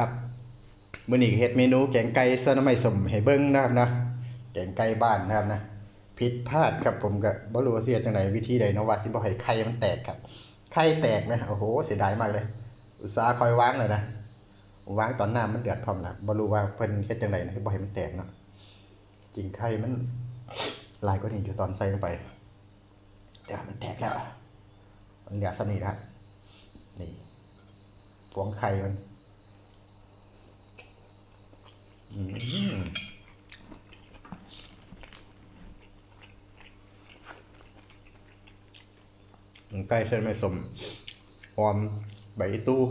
ครับมื้อนี้เฮ็ดเมนูแกงไก่ใส่น้ำไม้สมให้เบิ่งนะครับนะแกงไก่บ้านนะครับนะผิดพลาดครับผมก็บ่รู้ว่าเฮ็ดจังไดวิธีใดเนาะว่าสิบ่ให้ไข่มันแตกครับไข่แตกนะโอ้โหเสียดายมากเลย อุตสาห์คอยวางเลยนะวางตอนน้ำมันเดือดพร้อมแล้วบ่รู้ว่าเพิ่นเฮ็ดจังไดนะบ่ให้มันแตกเนาะจริงไข่มันลายกว่านี้อยู่ตอนใส่ลงไปแต่ว่ามันแตกแล้วมันเหลือสำนีแล้วนี่พวงไข่มัน อืมไก่เส้นไม่สมหอมใบตู้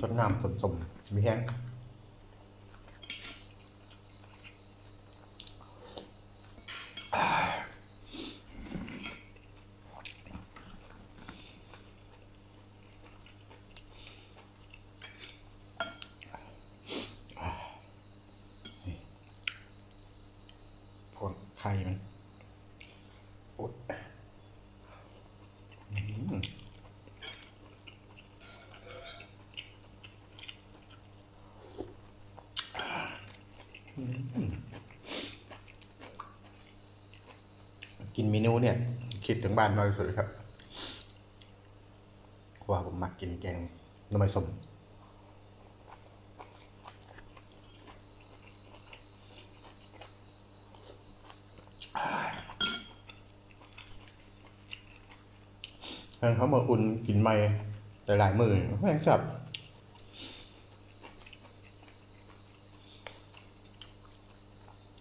สด น้ำสมๆมีแห้งไข่มันโอ๊ยอืม กินเมนูเนี่ย คิดถึงบ้านมากที่สุดเลยครับว่าผมมักกินแกงหน้ำมันส้มทางเขามาอุ่นกินไม่หลายๆมือแม่งจับ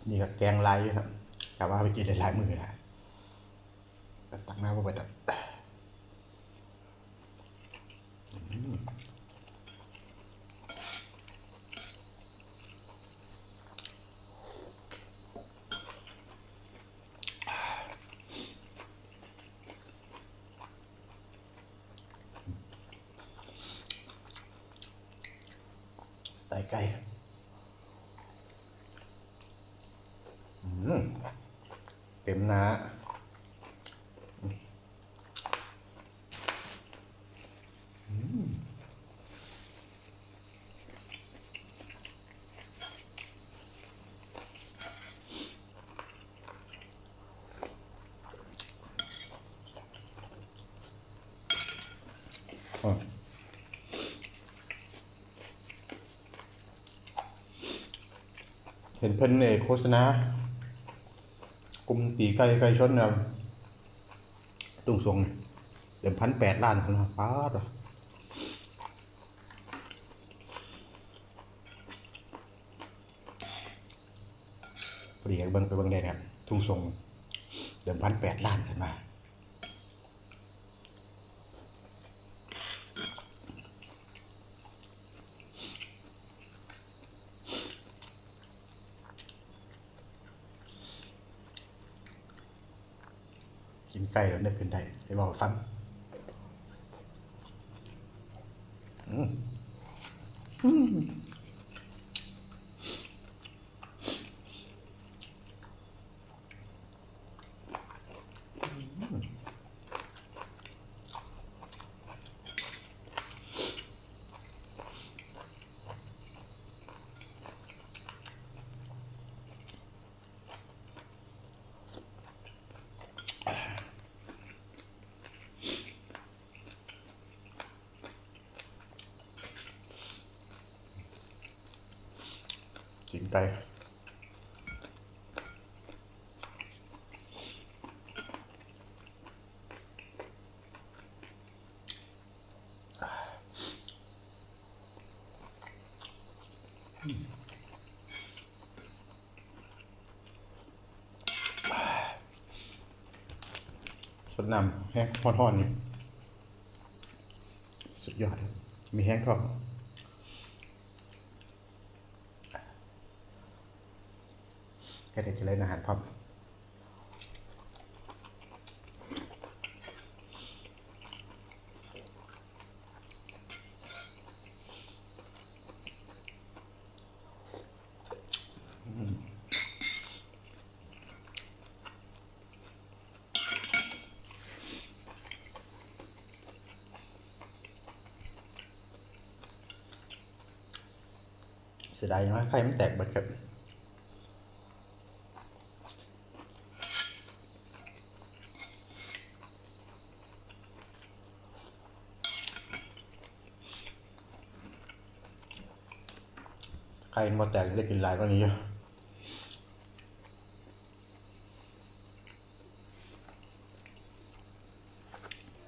นี่ก็แกงไรครับกะว่าไปกินหลายๆมือนะ ตักน้ำมาไปตักไตไก่เต็มหนา ห็นเพิ่นในโฆษณากลุ่มตีไก่ไก่ชนเนี่ยตุงทรงเดือนพันแปดล้านคนนะป้าดอะพอดีเบิ่งไปเบิ่งได้ครับทุ่งทรงเดือนพันแปดล้านใช่ไหม ไก่แล้วนึกขึ้นได้ไปบอกให้ฟังอืม อืมกินไก่สดน้ำแห้งทอดๆนี่สุดยอด มีแห้งทอด ค ก็ได้เจริญอาหารพร้อมเสียดายยังไงไข่มันแตกบิดครับ ใครมาแตกได้กินหลายกว่านี้เยอะ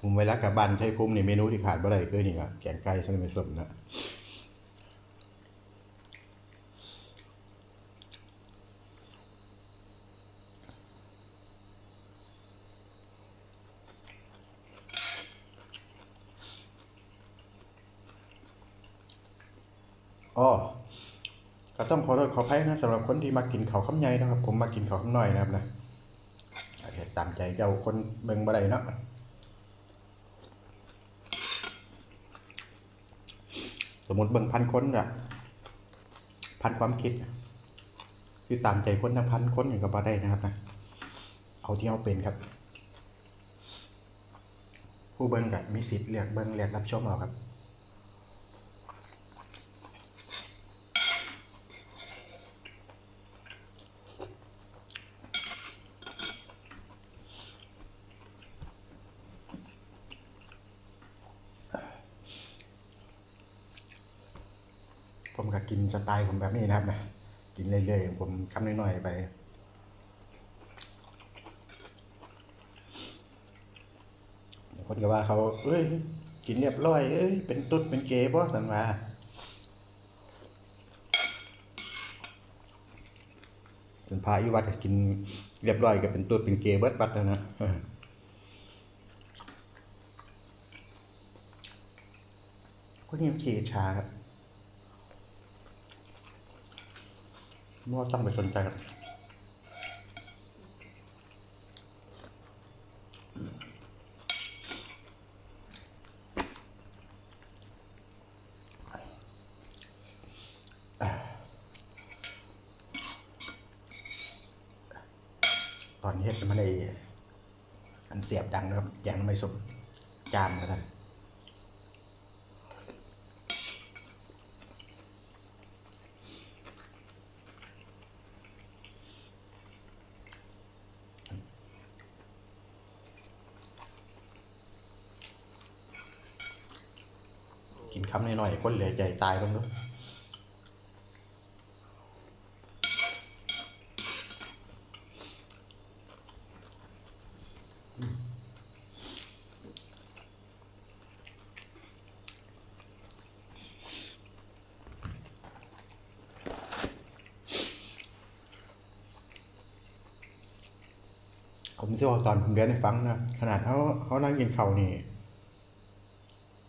ผมเวลากลับบ้านใช้ภูมิในเมนูที่ขาดบ่ได้คือนี่ก็แกงไก่ใส่ไม่สมนะอ๋อ ก็ต้องขอโทษขออภัยนะสำหรับคนที่มากินเขาวคำใหญ่นะครับ ผมมากินเขาวคำน้อยนะครับนะอาจจะตามใจเจ้าคนเบิ่งบ่ได้เนาะสมมติเบิ่งพันคนอะพันความคิดคือตามใจคนนะพันคนอย่างก็บ่ได้นะครับนะเอาที่เอาเป็นครับ ผู้เบิ่งกับมีสิทธิ์เลือกเบิ่งเลือกรับชมเอาครับ ผมก็กินสไตล์ผมแบบนี้นะครับนะกินเรื่อยๆผมคำน้อยๆไปคนก็ว่าเขาเอ้ย กินเรียบร้อย เอ้ย เป็นตุ๊ด เป็นเกย์บ่สันว่าเป็นพายุวัดก็กินเรียบร้อยก็เป็นตุ๊ด เป็นเกย์เบิดบัดแล้วนะคนนี้มันขี้อิจฉาครับ ไม่ว่าต้องไปสนใจครับตอนนี้มันได้อันเสียบดังนะครับย่างไม่สมจามกันท่าน กินคำน้อยคนเหลือใจตายบ้างด้วยผมจะบอกตอนผมเรียนให้ฟังนะขนาดเขาเขานั่งกินเขานี่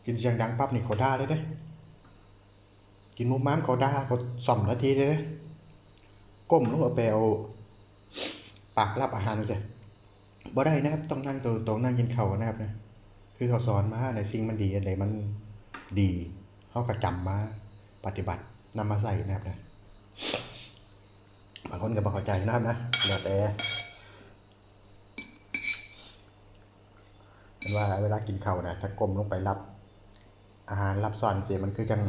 กินเสียงดังปั๊บนี่เขาด่าเลยเด้กินมุมม้ามเขาด่าเขาส่อมนาทีเลยเด้ก้มลงเอาไปเอาปากรับอาหารเลยบ่ได้นะครับ ต้องนั่งตัวตรงนั่งกินเข้านะครับนะคือเขาสอนมาในสิ่งมันดีอะไรมันดีเขาก็จำมาปฏิบัตินำมาใส่นะครับนะบางคนก็บอกเข้าใจนะครับนะแล้วแต่เป็นว่าเวลากินเข้านะถ้าก้มลงไปรับ อาหารรับซ้อนเสียมันคือจัง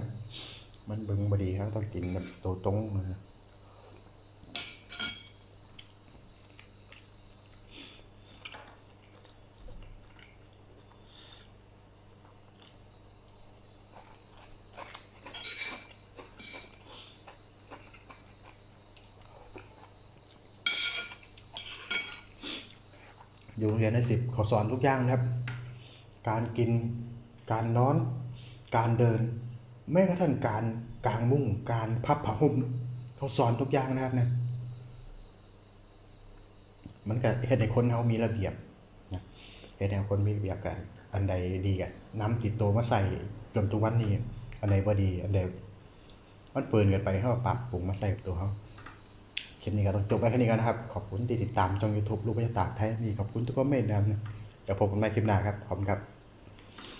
มันบึงบดีครับต้องกินแบบตัวตรงนะอยู่โรงเรียนในสิบเขาสอนทุกอย่างนะครับ การกิน การนอน การเดิน แม้กระทั่งการกางมุ้งการพับผ้าห่มเขาสอนทุกอย่างนะครับเนี่ยมันก็เฮ็ดให้คนเขามีระเบียบนะเฮ็ดให้คนมีระเบียบกับอันใดดีกับน้ำติดตัวมาใส่จนทุกวันนี้ อันใดบ่ดี อันใดมันเปินกันไปเขาก็ปรับปรุงมาใส่กับตัวเขาคลิปนี้ก็ต้องจบไว้แค่นี้ก่อนนะครับ ขอบคุณที่ติดตามช่อง YouTube ลูกพยาตากไทยมีขอบคุณทุกคอมเมนต์นะครับเดี๋ยวพบกันใหม่คลิปหน้าครับ ขอบคุณครับ